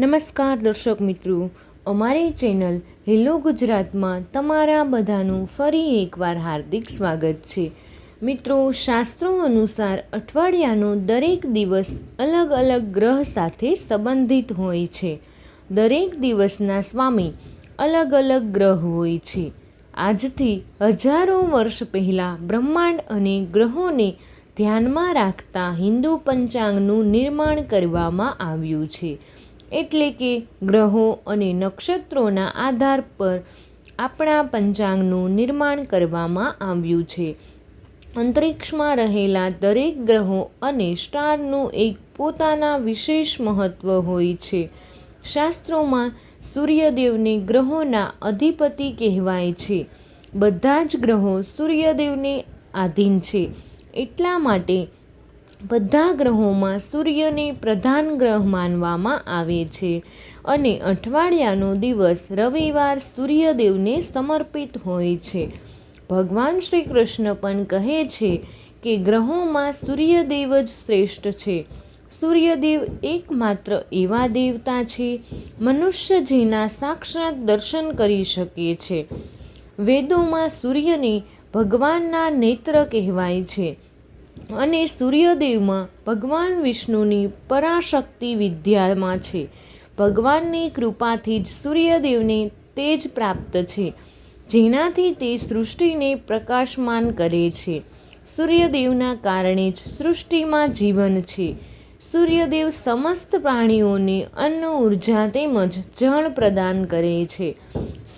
નમસ્કાર દર્શક મિત્રો. અમારી ચેનલ હેલો ગુજરાતમાં તમારા બધાનું ફરી એકવાર હાર્દિક સ્વાગત છે. મિત્રો, શાસ્ત્રો અનુસાર અઠવાડિયાનો દરેક દિવસ અલગ અલગ ગ્રહ સાથે સંબંધિત હોય છે. દરેક દિવસના સ્વામી અલગ અલગ ગ્રહ હોય છે. આજથી હજારો વર્ષ પહેલાં બ્રહ્માંડ અને ગ્રહોને ધ્યાનમાં રાખતા હિન્દુ પંચાંગનું નિર્માણ કરવામાં આવ્યું છે. એટલે કે ગ્રહો અને નક્ષત્રોના આધાર પર આપણા પંચાંગનું નિર્માણ કરવામાં આવ્યું છે. અંતરિક્ષમાં રહેલા દરેક ગ્રહો અને સ્ટારનું એક પોતાના વિશેષ મહત્ત્વ હોય છે. શાસ્ત્રોમાં સૂર્યદેવને ગ્રહોના અધિપતિ કહેવાય છે. બધા જ ગ્રહો સૂર્યદેવને આધીન છે. એટલા માટે બધા ગ્રહોમાં સૂર્યને પ્રધાન ગ્રહ માનવામાં આવે છે. અને અઠવાડિયાનો દિવસ રવિવાર સૂર્યદેવને સમર્પિત હોય છે. ભગવાન શ્રી કૃષ્ણ પણ કહે છે કે ગ્રહોમાં સૂર્યદેવ જ શ્રેષ્ઠ છે. સૂર્યદેવ એકમાત્ર એવા દેવતા છે. મનુષ્ય જેના સાક્ષાત દર્શન કરી શકે છે. વેદોમાં સૂર્યને ભગવાનના નેત્ર કહેવાય છે. અને સૂર્યદેવમાં ભગવાન વિષ્ણુની પરાશક્તિ વિદ્યામાં છે. ભગવાનની કૃપાથી જ સૂર્યદેવને તેજ પ્રાપ્ત છે, જેનાથી તે સૃષ્ટિને પ્રકાશમાન કરે છે. સૂર્યદેવના કારણે જ સૃષ્ટિમાં જીવન છે. સૂર્યદેવ સમસ્ત પ્રાણીઓને અન્ન ઊર્જા તેમજ જળ પ્રદાન કરે છે.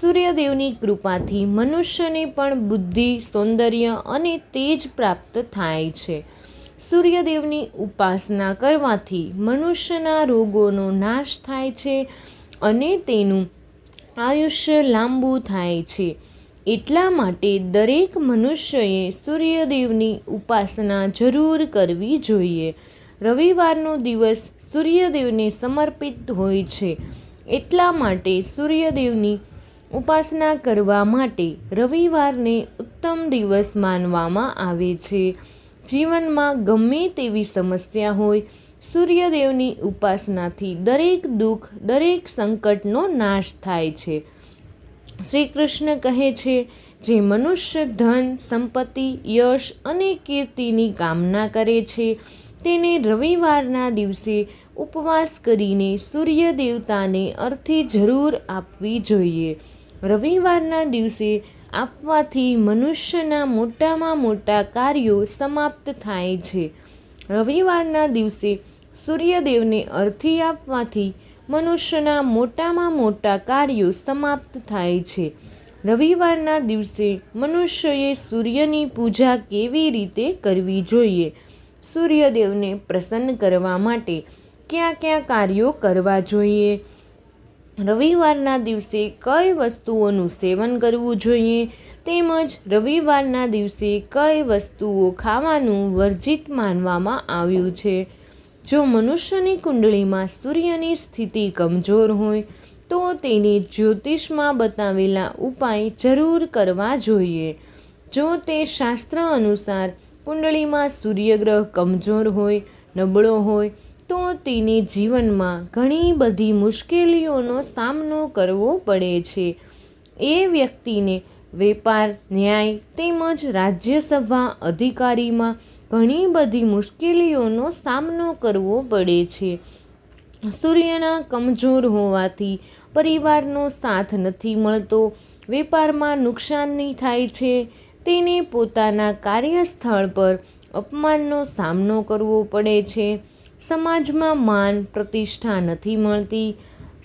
સૂર્યદેવની કૃપાથી મનુષ્યને પણ બુદ્ધિ, સૌંદર્ય અને તેજ પ્રાપ્ત થાય છે. સૂર્યદેવની ઉપાસના કરવાથી મનુષ્યના રોગોનો નાશ થાય છે અને તેનું આયુષ્ય લાંબુ થાય છે. એટલા માટે દરેક મનુષ્યએ સૂર્યદેવની ઉપાસના જરૂર કરવી જોઈએ. રવિવારનો દિવસ સૂર્યદેવને સમર્પિત હોય છે. એટલા માટે સૂર્યદેવની ઉપાસના કરવા માટે રવિવારને ઉત્તમ દિવસ માનવામાં આવે છે. જીવનમાં ગમે તેવી સમસ્યા હોય, સૂર્યદેવની ઉપાસનાથી દરેક દુઃખ, દરેક સંકટનો નાશ થાય છે. શ્રી કૃષ્ણ કહે છે, જે મનુષ્ય ધન, સંપત્તિ, યશ અને કીર્તિની કામના કરે છે તેને રવિવારના દિવસે ઉપવાસ કરીને સૂર્ય દેવતાને અર્થે જરૂર આપવી જોઈએ. રવિવારના દિવસે આપવાથી મનુષ્યના મોટામાં મોટા કાર્યો સમાપ્ત થાય છે. રવિવારના દિવસે સૂર્યદેવને અર્થી આપવાથી મનુષ્યના મોટામાં મોટા કાર્યો સમાપ્ત થાય છે. રવિવારના દિવસે મનુષ્યએ સૂર્યની પૂજા કેવી રીતે કરવી જોઈએ? સૂર્યદેવને પ્રસન્ન કરવા માટે કયા કયા કાર્યો કરવા જોઈએ? રવિવારના દિવસે કઈ વસ્તુઓનું સેવન કરવું જોઈએ? તેમજ રવિવારના દિવસે કઈ વસ્તુઓ ખાવાનું વર્જિત માનવામાં આવ્યું છે? જો મનુષ્યની કુંડળીમાં સૂર્યની સ્થિતિ કમજોર હોય, તો તેને જ્યોતિષમાં બતાવેલા ઉપાય જરૂર કરવા જોઈએ. જો તે શાસ્ત્ર અનુસાર કુંડળીમાં સૂર્યગ્રહ કમજોર હોય, નબળો હોય, તો તેને જીવનમાં ઘણી બધી મુશ્કેલીઓનો સામનો કરવો પડે છે. એ વ્યક્તિને વેપાર, ન્યાય તેમજ રાજ્યસભા અધિકારીમાં ઘણી બધી મુશ્કેલીઓનો સામનો કરવો પડે છે. સૂર્યના કમજોર હોવાથી પરિવારનો સાથ નથી મળતો, વેપારમાં નુકસાનની થાય છે તેને પોતાના કાર્યસ્થળ પર અપમાનનો સામનો કરવો પડે છે. સમાજમાં માન પ્રતિષ્ઠા નથી મળતી.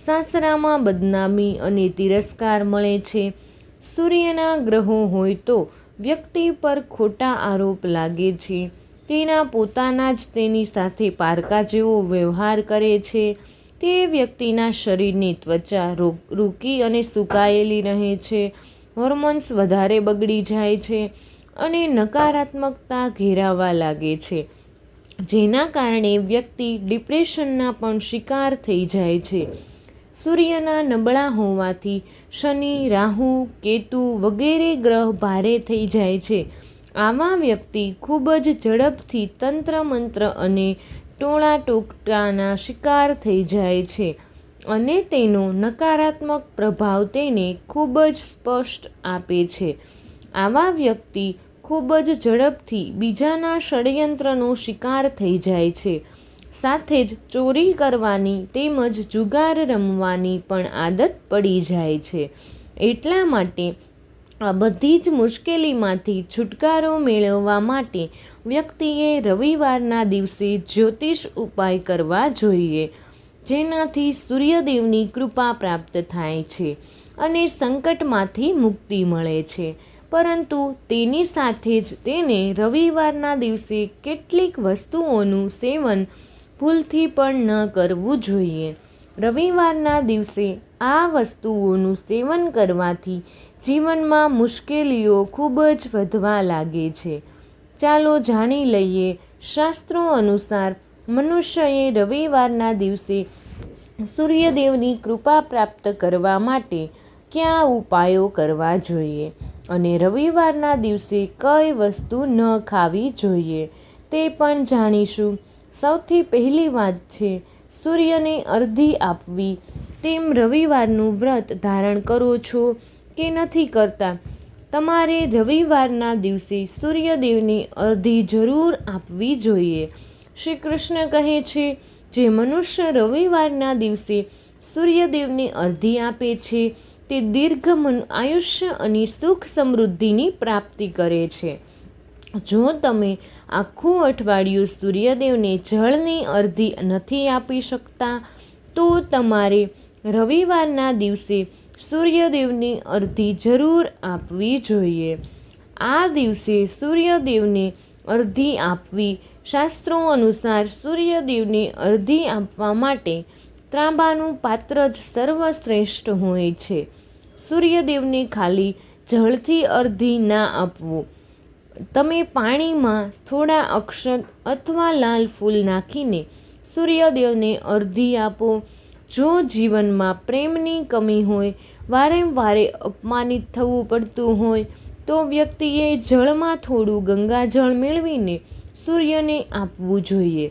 સાસરામાં બદનામી અને તિરસ્કાર મળે છે. સૂર્યના ગ્રહો હોય તો વ્યક્તિ પર ખોટા આરોપ લાગે છે. તેના પોતાના જ તેની સાથે પારકા જેવો વ્યવહાર કરે છે. તે વ્યક્તિના શરીરની ત્વચા રૂકી અને સુકાયેલી રહે છે. હોર્મોન્સ વધારે બગડી જાય છે અને નકારાત્મકતા ઘેરાવા લાગે છે. જેના કારણે વ્યક્તિ ડિપ્રેશનના પણ શિકાર થઈ જાય છે. સૂર્યના નબળા હોવાથી શનિ, રાહુ, કેતુ વગેરે ગ્રહ ભારે થઈ જાય છે. આવા વ્યક્તિ ખૂબ જ ઝડપથી તંત્ર મંત્ર અને ટોળા ટોકટાના શિકાર થઈ જાય છે. અને તેનો નકારાત્મક પ્રભાવ તેને ખૂબ જ સ્પષ્ટ આપે છે. આવા વ્યક્તિ ખૂબ જ ઝડપથી બીજાના ષડયંત્રનો શિકાર થઈ જાય છે. સાથે જ ચોરી કરવાની તેમજ જુગાર રમવાની પણ આદત પડી જાય છે. એટલા માટે આ બધી જ મુશ્કેલીમાંથી છુટકારો મેળવવા માટે વ્યક્તિએ રવિવારના દિવસે જ્યોતિષ ઉપાય કરવા જોઈએ. જેનાથી સૂર્યદેવની કૃપા પ્રાપ્ત થાય છે અને સંકટમાંથી મુક્તિ મળે છે. પરંતુ તેની સાથે જ તેને રવિવારના દિવસે કેટલીક વસ્તુઓનું સેવન ભૂલથી પણ ન કરવું જોઈએ. રવિવારના દિવસે આ વસ્તુઓનું સેવન કરવાથી જીવનમાં મુશ્કેલીઓ ખૂબ જ વધવા લાગે છે. ચાલો જાણી લઈએ શાસ્ત્રો અનુસાર મનુષ્યએ રવિવારના દિવસે સૂર્યદેવની કૃપા પ્રાપ્ત કરવા માટે કયા ઉપાયો કરવા જોઈએ અને રવિવારના દિવસે કઈ વસ્તુ ન ખાવી જોઈએ તે પણ જાણીશું. સૌથી પહેલી વાત છે, સૂર્યને અર્ધી આપવી. તેમ રવિવારનું વ્રત ધારણ કરો છો કે નથી કરતા? તમારે રવિવારના દિવસે સૂર્યદેવને અર્ધી જરૂર આપવી જોઈએ. શ્રી કૃષ્ણ કહે છે, જે મનુષ્ય રવિવારના દિવસે સૂર્યદેવને અર્ધી આપે છે, તે દીર્ઘ આયુષ્ય અને સુખ સમૃદ્ધિની પ્રાપ્તિ કરે છે. જો તમે આખું અઠવાડિયું સૂર્યદેવને જળની અર્ધી નથી આપી શકતા, તો તમારે રવિવારના દિવસે સૂર્યદેવની અર્ધી જરૂર આપવી જોઈએ. આ દિવસે સૂર્યદેવને અર્ધી આપવી શાસ્ત્રો અનુસાર સૂર્યદેવને અર્ધી આપવા માટે ત્રાંબાનું પાત્ર જ સર્વશ્રેષ્ઠ હોય છે. સૂર્યદેવને ખાલી જળથી અર્ધી ના આપવું. તમે પાણીમાં થોડા અક્ષત અથવા લાલ ફૂલ નાખીને સૂર્યદેવને અર્ધી આપો. જો જીવનમાં પ્રેમની કમી હોય, વારંવારે અપમાનિત થવું પડતું હોય તો વ્યક્તિએ જળમાં થોડું ગંગાજળ મેળવીને સૂર્યને આપવું જોઈએ.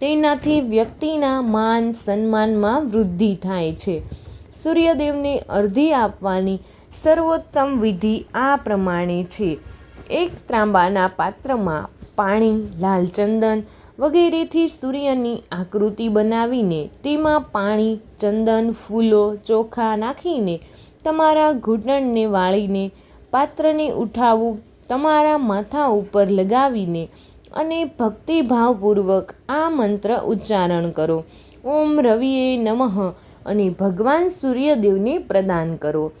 તેનાથી વ્યક્તિના માન સન્માનમાં વૃદ્ધિ થાય છે. સૂર્યદેવને અર્ધી આપવાની સર્વોત્તમ વિધિ આ પ્રમાણે છે. એક ત્રાંબાના પાત્રમાં પાણી, લાલ ચંદન વગેરેથી સૂર્યની આકૃતિ બનાવીને તેમાં પાણી, ચંદન, ફૂલો, ચોખા નાખીને તમારા ઘૂંટણને વાળીને પાત્રને ઉઠાવું, તમારા માથા ઉપર લગાવીને અને ભક્તિભાવપૂર્વક આ મંત્ર ઉચ્ચારણ કરો. ઓમ રવિએ નમઃ અને ભગવાન સૂર્યદેવને પ્રદાન કરો.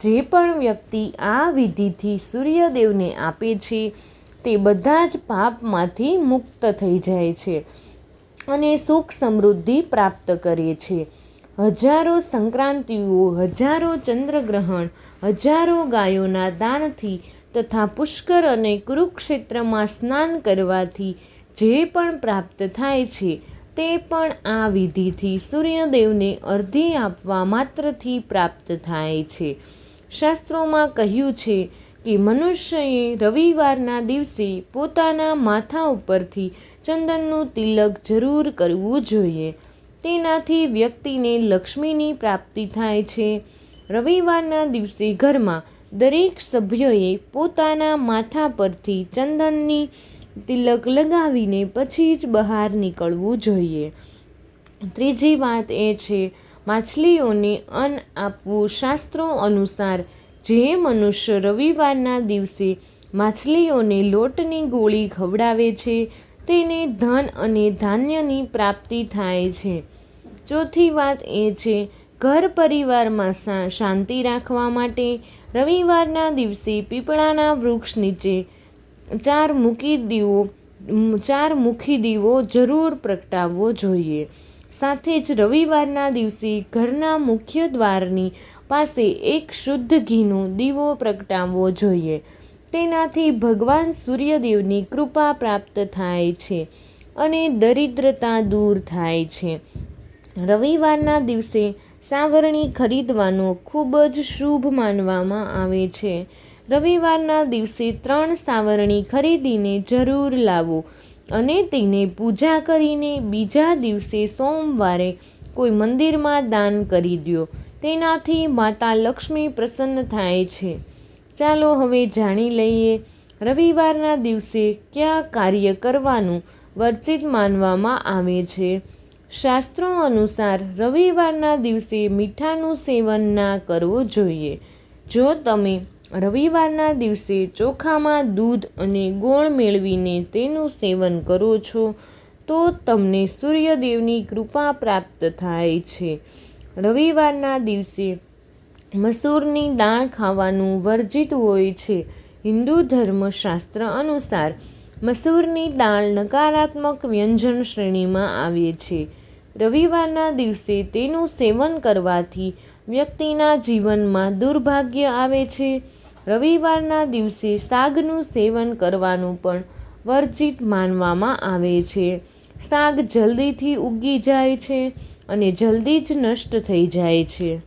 જે પણ વ્યક્તિ આ વિધિથી સૂર્યદેવને આપે છે, તે બધા જ પાપમાંથી મુક્ત થઈ જાય છે અને સુખ સમૃદ્ધિ પ્રાપ્ત કરે છે. હજારો સંક્રાંતિઓ, હજારો ચંદ્રગ્રહણ, હજારો ગાયોના દાનથી તથા પુષ્કર અને કુરુક્ષેત્રમાં સ્નાન કરવાથી જે પણ પ્રાપ્ત થાય છે, તે પણ આ વિધિથી સૂર્યદેવને અર્ધી આપવા માત્રથી પ્રાપ્ત થાય છે. શાસ્ત્રોમાં કહ્યું છે કે મનુષ્યએ રવિવારના દિવસે પોતાના માથા ઉપરથી ચંદનનું તિલક જરૂર કરવું જોઈએ. તેનાથી વ્યક્તિને લક્ષ્મીની પ્રાપ્તિ થાય છે. રવિવારના દિવસે ઘરમાં દરેક સભ્યોએ પોતાના માથા પરથી ચંદનની તિલક લગાવીને પછી જ બહાર નીકળવું જોઈએ. ત્રીજી વાત એ છે, માછલીઓને અન્ન આપવું શાસ્ત્રો અનુસાર જે મનુષ્ય રવિવારના દિવસે માછલીઓને લોટની ગોળી ખવડાવે છે, તેને ધન અને ધાન્યની પ્રાપ્તિ થાય છે. ચોથી વાત એ છે, ઘર પરિવારમાં શાંતિ રાખવા માટે રવિવારના દિવસે પીપળાના વૃક્ષ નીચે ચાર મૂકી દીવો ચાર મુખી દીવો જરૂર પ્રગટાવવો જોઈએ. સાથે જ રવિવારના દિવસે ઘરના મુખ્ય દ્વારની પાસે એક શુદ્ધ ઘીનો દીવો પ્રગટાવવો જોઈએ. તેનાથી ભગવાન સૂર્યદેવની કૃપા પ્રાપ્ત થાય છે અને દરિદ્રતા દૂર થાય છે. રવિવારના દિવસે સાવરણી ખરીદવાનો ખૂબ જ શુભ માનવામાં આવે છે. રવિવારના દિવસે ત્રણ સાવરણી ખરીદીને જરૂર લાવો અને તેને પૂજા કરીને બીજા દિવસે સોમવારે કોઈ મંદિરમાં દાન કરી દો. તેનાથી માતા લક્ષ્મી પ્રસન્ન થાય છે. ચાલો હવે જાણી લઈએ રવિવારના દિવસે કયા કાર્ય કરવાનું વર્જિત માનવામાં આવે છે. શાસ્ત્રો અનુસાર રવિવારના દિવસે મીઠાનું સેવન ના કરવું જોઈએ. જો તમે રવિવારના દિવસે ચોખામાં દૂધ અને ગોળ મેળવીને તેનું સેવન કરો છો, તો તમને સૂર્યદેવની કૃપા પ્રાપ્ત થાય છે. રવિવારના દિવસે મસૂરની દાળ ખાવાનું વર્જિત હોય છે. હિન્દુ ધર્મશાસ્ત્ર અનુસાર મસૂરની દાળ નકારાત્મક વ્યંજન શ્રેણીમાં આવે છે. રવિવારના દિવસે તેનું સેવન કરવાથી વ્યક્તિના જીવનમાં દુર્ભાગ્ય આવે છે. રવિવારના દિવસે શાકનું સેવન કરવાનું પણ વર્જિત માનવામાં આવે છે. શાક જલ્દીથી ઉગી જાય છે અને જલ્દી જ નષ્ટ થઈ જાય છે.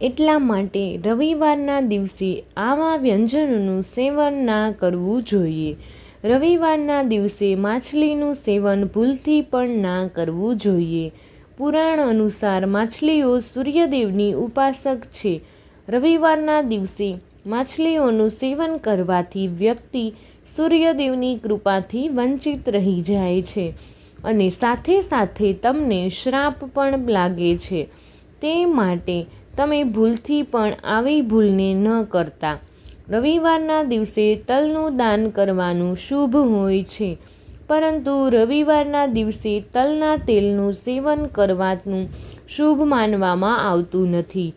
એટલા માટે રવિવારના દિવસે આવા વ્યંજનોનું સેવન ના કરવું જોઈએ. રવિવારના દિવસે માછલીનું સેવન ભૂલથી પણ ના કરવું જોઈએ. પુરાણ અનુસાર માછલીઓ સૂર્યદેવની ઉપાસક છે. રવિવારના દિવસે માછલીઓનું સેવન કરવાથી વ્યક્તિ સૂર્યદેવની કૃપાથી વંચિત રહી જાય છે અને સાથે સાથે તમને શ્રાપ પણ લાગે છે. તે માટે તમે ભૂલથી પણ આવી ભૂલને ન કરતા. રવિવારના દિવસે તલનું દાન કરવાનું શુભ હોય છે. પરંતુ રવિવારના દિવસે તલના તેલનું સેવન કરવાનું શુભ માનવામાં આવતું નથી.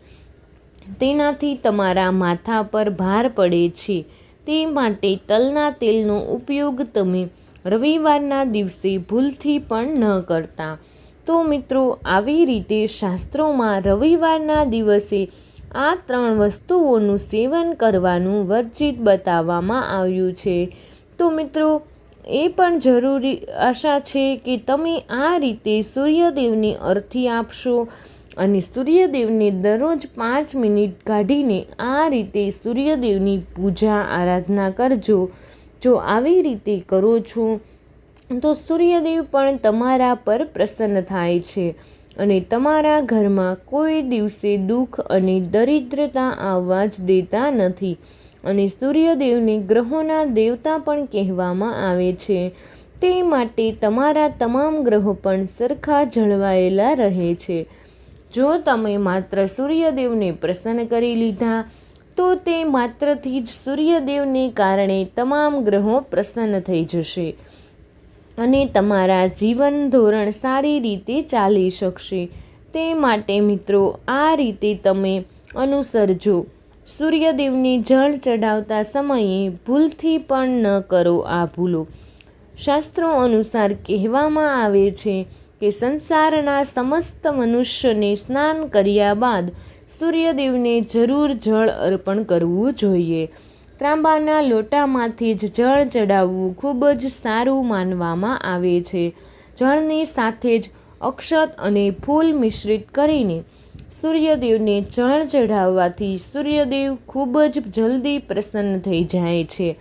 તેનાથી તમારા માથા પર ભાર પડે છે. તે માટે તલના તેલનો ઉપયોગ તમે રવિવારના દિવસે ભૂલથી પણ ન કરતા. તો મિત્રો, આવી રીતે શાસ્ત્રોમાં રવિવારના દિવસે આ ત્રણ વસ્તુઓનું સેવન કરવાનું વર્જિત બતાવવામાં આવ્યું છે. તો મિત્રો, એ પણ જરૂરી આશા છે કે તમે આ રીતે સૂર્યદેવને અર્થી આપશો અને સૂર્યદેવને દરરોજ પાંચ મિનિટ કાઢીને આ રીતે સૂર્યદેવની પૂજા આરાધના કરજો. જો આવી રીતે કરો છો, તો સૂર્યદેવ પણ તમારા પર પ્રસન્ન થાય છે. અને તમારા ઘરમાં કોઈ દિવસે દુઃખ અને દરિદ્રતા આવવા જ દેતા નથી. અને સૂર્યદેવને ગ્રહોના દેવતા પણ કહેવામાં આવે છે. તે માટે તમારા તમામ ગ્રહો પણ સરખા જળવાયેલા રહે છે. જો તમે માત્ર સૂર્યદેવને પ્રસન્ન કરી લીધા, તો તે માત્રથી જ સૂર્યદેવને કારણે તમામ ગ્રહો પ્રસન્ન થઈ જશે. અને તમારા જીવન ધોરણ સારી રીતે ચાલી શકશે. તે માટે મિત્રો, આ રીતે તમે અનુસરજો. સૂર્યદેવને જળ ચડાવતા સમયે ભૂલથી પણ ન કરો આ ભૂલો. શાસ્ત્રો અનુસાર કહેવામાં આવે છે કે સંસારના સમસ્ત મનુષ્યને સ્નાન કર્યા બાદ સૂર્યદેવને જરૂર જળ અર્પણ કરવું જોઈએ. ત્રાંબાના લોટામાંથી જ જળ ચડાવવું ખૂબ જ સારું માનવામાં આવે છે. જળની સાથે જ અક્ષત અને ફૂલ મિશ્રિત કરીને સૂર્યદેવને જળ ચઢાવવાથી સૂર્યદેવ ખૂબ જ જલ્દી પ્રસન્ન થઈ જાય છે.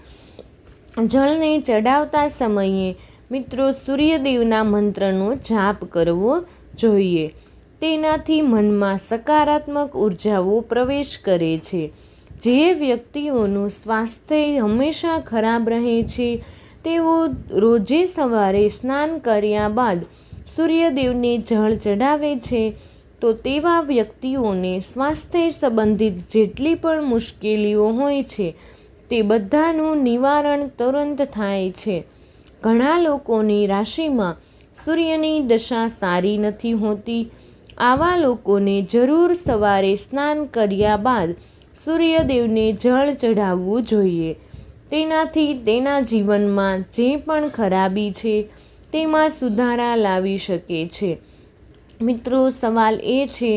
જળને ચઢાવતા સમયે મિત્રો સૂર્યદેવના મંત્રનો જાપ કરવો જોઈએ. તેનાથી મનમાં સકારાત્મક ઉર્જાઓ પ્રવેશ કરે છે. જે વ્યક્તિઓનું સ્વાસ્થ્ય હંમેશા ખરાબ રહે છે, તેઓ રોજે સવારે સ્નાન કર્યા બાદ સૂર્યદેવને જળ ચઢાવે છે, તો તેવા વ્યક્તિઓને સ્વાસ્થ્ય સંબંધિત જેટલી પણ મુશ્કેલીઓ હોય છે, તે બધાનું નિવારણ તુરંત થાય છે. ઘણા લોકોની રાશિમાં સૂર્યની દશા સારી નથી હોતી. આવા લોકોને જરૂર સવારે સ્નાન કર્યા બાદ સૂર્યદેવને જળ ચઢાવવું જોઈએ. તેનાથી તેના જીવનમાં જે પણ ખરાબી છે, તેમાં સુધારા લાવી શકે છે. મિત્રો, સવાલ એ છે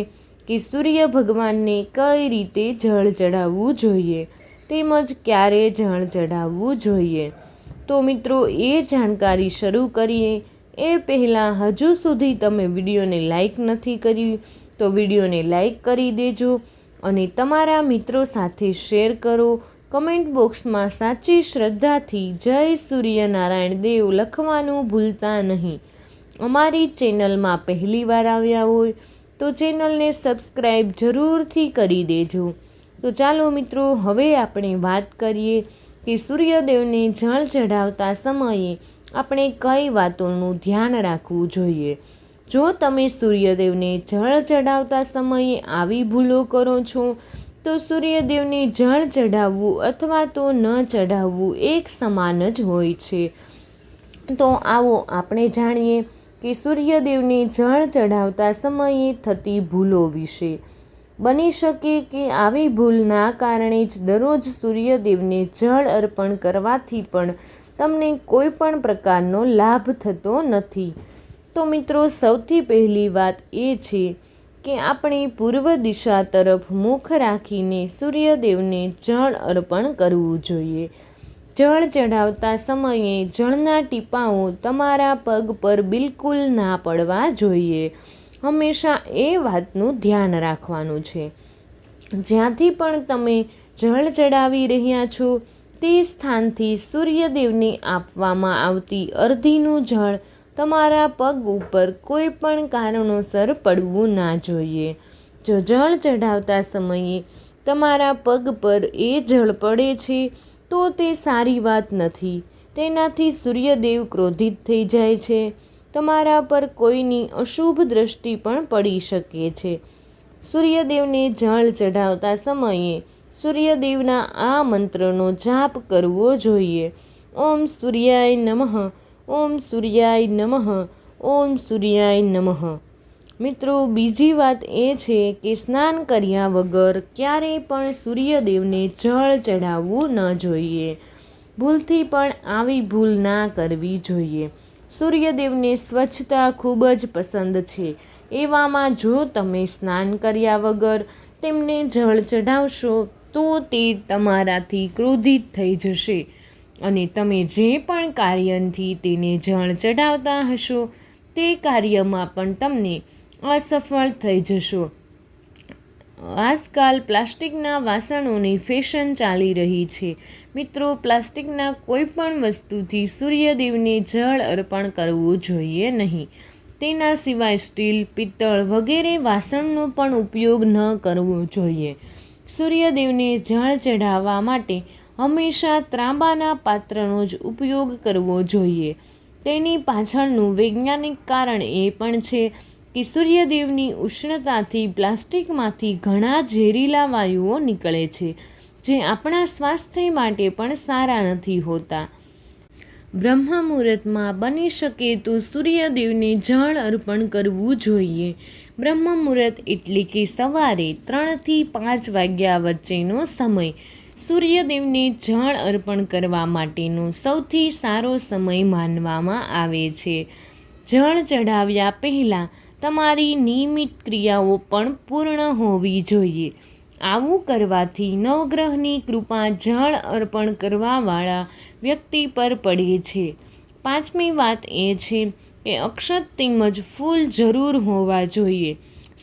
કે સૂર્ય ભગવાનને કઈ રીતે જળ ચઢાવવું જોઈએ? તેમજ ક્યારે જળ ચઢાવવું જોઈએ? તો મિત્રો, એ જાણકારી શરૂ કરીએ. એ પહેલાં હજુ સુધી તમે વિડીયોને લાઈક નથી કરી તો વિડીયોને લાઈક કરી દેજો. અને તમારા મિત્રો સાથે શેર કરો. કમેન્ટ બોક્સમાં સાચી શ્રદ્ધાથી જય સૂર્યનારાયણ દેવ લખવાનું ભૂલતા નહીં. અમારી ચેનલમાં પહેલીવાર આવ્યા હોય તો ચેનલને સબસ્ક્રાઈબ જરૂરથી કરી દેજો. તો ચાલો મિત્રો, હવે આપણે વાત કરીએ કે સૂર્યદેવને જળ ચઢાવતા સમયે આપણે કઈ વાતોનું ધ્યાન રાખવું જોઈએ? જો તમે સૂર્યદેવને જળ ચઢાવતા સમયે આવી ભૂલો કરો છો, તો સૂર્યદેવને જળ ચઢાવવું અથવા તો ન ચઢાવવું એક સમાન જ હોય છે. તો આવો આપણે જાણીએ કે સૂર્યદેવને જળ ચઢાવતા સમયે થતી ભૂલો વિશે. બની શકે કે આવી ભૂલના કારણે જ દરરોજ સૂર્યદેવને જળ અર્પણ કરવાથી પણ તમને કોઈ પણ પ્રકારનો લાભ થતો નથી. તો મિત્રો, સૌથી પહેલી વાત એ છે કે આપણે પૂર્વ દિશા તરફ મુખ રાખીને સૂર્યદેવને જળ અર્પણ કરવું જોઈએ. જળ ચઢાવતા સમયે જળના ટીપાઓ તમારા પગ પર બિલકુલ ના પડવા જોઈએ. હંમેશા એ વાતનું ધ્યાન રાખવાનું છે. જ્યાંથી પણ તમે જળ ચડાવી રહ્યા છો, તે સ્થાનથી સૂર્યદેવને આપવામાં આવતી અર્ધીનું જળ તમારા પગ ઉપર કોઈ પણ કારણોસર પડવું ના જોઈએ. જો જળ ચઢાવતા સમયે તમારા પગ પર એ જળ પડે છે, તો તે સારી વાત નથી. તેનાથી સૂર્યદેવ ક્રોધિત થઈ જાય છે. તમારા પર કોઈની અશુભ દ્રષ્ટિ પણ પડી શકે છે. સૂર્યદેવને જળ ચઢાવતા સમયે સૂર્યદેવના આ મંત્રનો જાપ કરવો જોઈએ. ઓમ સૂર્યાય નમઃ. ઓમ સૂર્યાય નમઃ, ઓમ સૂર્યાય નમઃ. મિત્રો, બીજી વાત એ છે કે સ્નાન કર્યા વગર ક્યારેય પણ સૂર્યદેવને જળ ચઢાવવું ન જોઈએ. ભૂલથી પણ આવી ભૂલ ના કરવી જોઈએ. સૂર્યદેવને સ્વચ્છતા ખૂબ જ પસંદ છે. એવામાં જો તમે સ્નાન કર્યા વગર તેમને જળ ચઢાવશો, તો તે તમારાથી ક્રોધિત થઈ જશે. અને તમે જે પણ કાર્યથી તેને જળ ચઢાવતા હશો, તે કાર્યમાં પણ તમને અસફળ થઈ જશો. આજકાલ પ્લાસ્ટિકના વાસણોની ફેશન ચાલી રહી છે. મિત્રો, પ્લાસ્ટિકના કોઈ પણ વસ્તુથી સૂર્યદેવને જળ અર્પણ કરવું જોઈએ નહીં. તેના સિવાય સ્ટીલ, પિત્તળ વગેરે વાસણનો પણ ઉપયોગ ન કરવો જોઈએ. સૂર્યદેવને જળ ચઢાવવા માટે હંમેશા ત્રાંબાના પાત્રનો જ ઉપયોગ કરવો જોઈએ. તેની પાછળનું વૈજ્ઞાનિક કારણ એ પણ છે કે સૂર્યદેવની ઉષ્ણતાથી પ્લાસ્ટિકમાંથી ઘણા ઝેરીલા વાયુઓ નીકળે છે, જે આપણા સ્વાસ્થ્ય માટે પણ સારા નથી હોતા. બ્રહ્મ મુહૂર્તમાં બની શકે તો સૂર્યદેવને જળ અર્પણ કરવું જોઈએ. બ્રહ્મ મુહૂર્ત એટલે કે સવારે ત્રણથી પાંચ વાગ્યા વચ્ચેનો સમય સૂર્યદેવને જળ અર્પણ કરવા માટેનો સૌથી સારો સમય માનવામાં આવે છે. જળ ચઢાવ્યા પહેલાં તમારી નિયમિત ક્રિયાઓ પણ પૂર્ણ હોવી જોઈએ. આવું કરવાથી નવગ્રહની કૃપા જળ અર્પણ કરવાવાળા વ્યક્તિ પર પડે છે. પાંચમી વાત એ છે કે અક્ષત તેમજ ફૂલ જરૂર હોવા જોઈએ.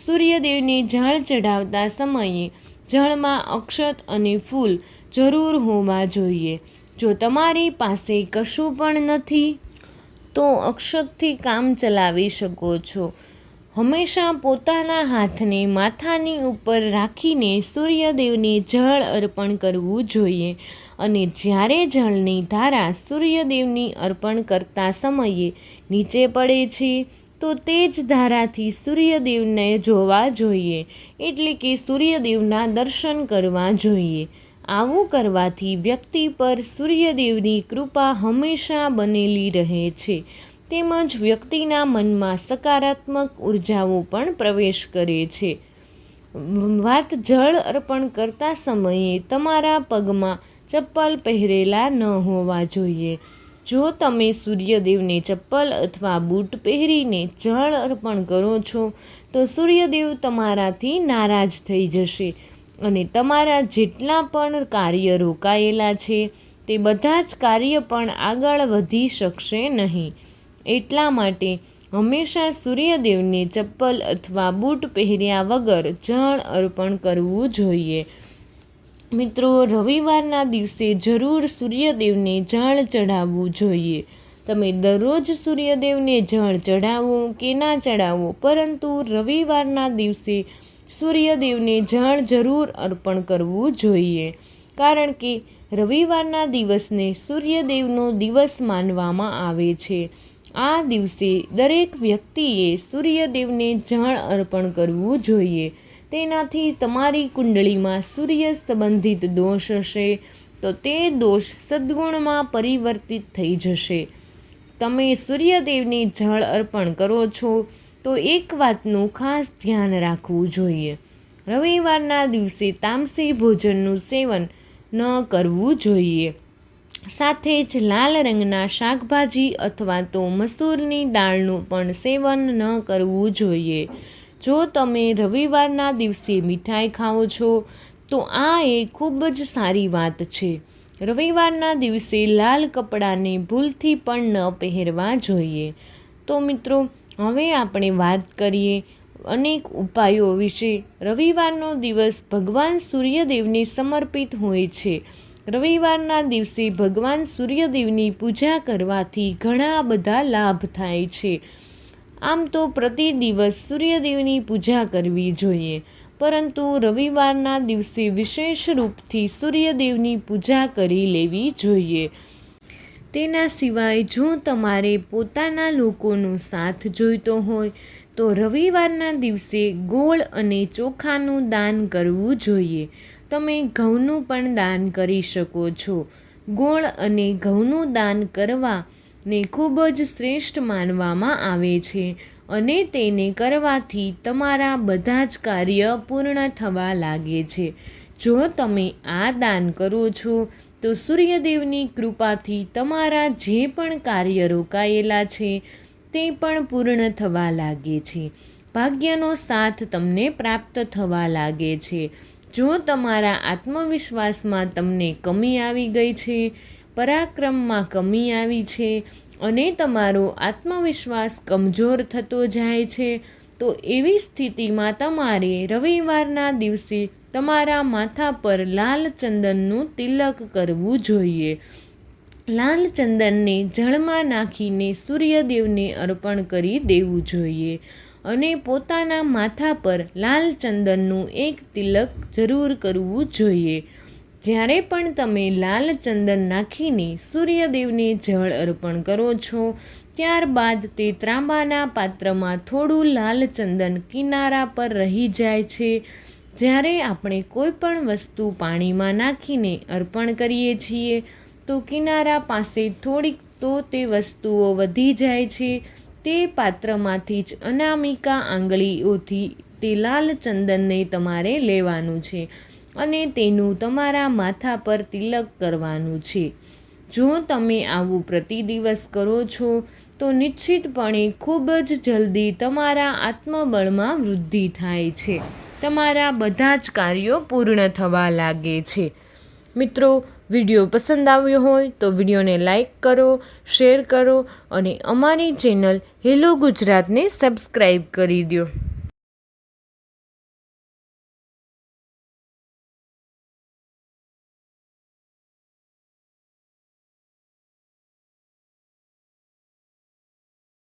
સૂર્યદેવને જળ ચઢાવતા સમયે જળમાં અક્ષત અને ફૂલ જરૂર હોવા જોઈએ. જો તમારી પાસે કશું પણ નથી, તો અક્ષતથી કામ ચલાવી શકો છો. હંમેશા પોતાના હાથને માથાની ઉપર રાખીને સૂર્યદેવને જળ અર્પણ કરવું જોઈએ અને જ્યારે જળની ધારા સૂર્યદેવની અર્પણ કરતા સમયે નીચે પડે છે તો તે જ ધારાથી સૂર્યદેવને જોવા જોઈએ, એટલે કે સૂર્યદેવના દર્શન કરવા જોઈએ. આવું કરવાથી વ્યક્તિ પર સૂર્યદેવની કૃપા હંમેશા બનેલી રહે છે. તેમજ વ્યક્તિના મનમાં સકારાત્મક ઉર્જાઓ પણ પ્રવેશ કરે છે. વાત જળ અર્પણ કરતા સમયે તમારા પગમાં ચપ્પલ પહેરેલા ન હોવા જોઈએ. જો તમે સૂર્યદેવને ચપ્પલ અથવા બૂટ પહેરીને જળ અર્પણ કરો છો, તો સૂર્યદેવ તમારાથી નારાજ થઈ જશે અને તમારા જેટલા પણ કાર્ય રોકાયેલા છે, તે બધા જ કાર્ય પણ આગળ વધી શકશે નહીં. એટલા માટે હંમેશા સૂર્યદેવને ચપ્પલ અથવા બૂટ પહેર્યા વગર જળ અર્પણ કરવું જોઈએ. મિત્રો, રવિવારના દિવસે જરૂર સૂર્યદેવને જળ ચઢાવવું જોઈએ. તમે દરરોજ સૂર્યદેવને જળ ચઢાવો કે ના ચઢાવો, પરંતુ રવિવારના દિવસે સૂર્યદેવને જળ જરૂર અર્પણ કરવું જોઈએ. કારણ કે રવિવારના દિવસને સૂર્યદેવનો દિવસ માનવામાં આવે છે. આ દિવસે દરેક વ્યક્તિએ સૂર્યદેવને જળ અર્પણ કરવું જોઈએ. તેનાથી તમારી કુંડળીમાં સૂર્ય સંબંધિત દોષ હશે, તો તે દોષ સદ્ગુણમાં પરિવર્તિત થઈ જશે. તમે સૂર્યદેવને જળ અર્પણ કરો છો, તો એક વાતનું ખાસ ધ્યાન રાખવું જોઈએ. રવિવારના દિવસે તામસી ભોજનનું સેવન ન કરવું જોઈએ. સાથે જ લાલ રંગના શાકભાજી અથવા તો મસૂરની દાળનું પણ સેવન ન કરવું જોઈએ. જો તમે રવિવારના દિવસે મીઠાઈ ખાઓ છો, તો આ એ ખૂબ જ સારી વાત છે. રવિવારના દિવસે લાલ કપડાને ભૂલથી પણ ન પહેરવા જોઈએ. તો મિત્રો, હવે આપણે વાત કરીએ અનેક ઉપાયો વિશે. રવિવારનો દિવસ ભગવાન સૂર્યદેવને સમર્પિત હોય છે. રવિવારના દિવસે ભગવાન સૂર્યદેવની પૂજા કરવાથી ઘણા બધા લાભ થાય છે. આમ તો પ્રતિ દિવસ સૂર્યદેવની પૂજા કરવી જોઈએ. પરંતુ રવિવારના દિવસે વિશેષ રૂપથી સૂર્યદેવની પૂજા કરી લેવી જોઈએ. તેના સિવાય જો તમારે પોતાના લોકોનો સાથ જોઈતો હોય, તો રવિવારના દિવસે ગોળ અને ચોખાનું દાન કરવું જોઈએ. તમે ઘઉંનું પણ દાન કરી શકો છો. ગોળ અને ઘઉંનું દાન કરવાને ખૂબ જ શ્રેષ્ઠ માનવામાં આવે છે અને તેને કરવાથી તમારા બધા જ કાર્ય પૂર્ણ થવા લાગે છે. જો તમે આ દાન કરો છો, તો સૂર્યદેવની કૃપાથી તમારા જે પણ કાર્ય રોકાયેલા છે, તે પણ પૂર્ણ થવા લાગે છે. ભાગ્યનો સાથ તમને પ્રાપ્ત થવા લાગે છે. જો તમારા આત્મવિશ્વાસમાં તમને કમી આવી ગઈ છે પરાક્રમમાં કમી આવી છે અને તમારો આત્મવિશ્વાસ કમજોર થતો જાય છે, તો એવી સ્થિતિમાં તમારે રવિવારના દિવસે તમારા માથા પર લાલ ચંદનનું તિલક કરવું જોઈએ. લાલ ચંદનને જળમાં નાખીને સૂર્યદેવને અર્પણ કરી દેવું જોઈએ અને પોતાના માથા પર લાલ ચંદનનું એક તિલક જરૂર કરવું જોઈએ. જ્યારે પણ તમે લાલ ચંદન નાખીને સૂર્યદેવને જળ અર્પણ કરો છો, ત્યારબાદ તે ત્રાંબાના પાત્રમાં થોડું લાલ ચંદન કિનારા પર રહી જાય છે. જ્યારે આપણે કોઈ પણ વસ્તુ પાણીમાં નાખીને અર્પણ કરીએ છીએ, તો કિનારા પાસે થોડીક તો તે વસ્તુઓ વધી જાય છે. તે પાત્રમાંથી જ અનામિકા આંગળીઓથી તે લાલ ચંદનને તમારે લેવાનું છે. અને તેનું તમારા માથા પર તિલક કરવાનું છે. જો તમે આવું પ્રતિ દિવસ કરો છો, તો નિશ્ચિતપણે ખૂબ જ જલ્દી તમારા આત્મબળમાં વૃદ્ધિ થાય છે. તમારા બધા જ કાર્યો પૂર્ણ થવા લાગે છે. મિત્રો, વીડિયો પસંદ આવ્યો હોય તો વિડીયોને લાઈક કરો, શેર કરો અને અમારી ચેનલ હેલો ગુજરાતને સબસ્ક્રાઈબ કરી દો.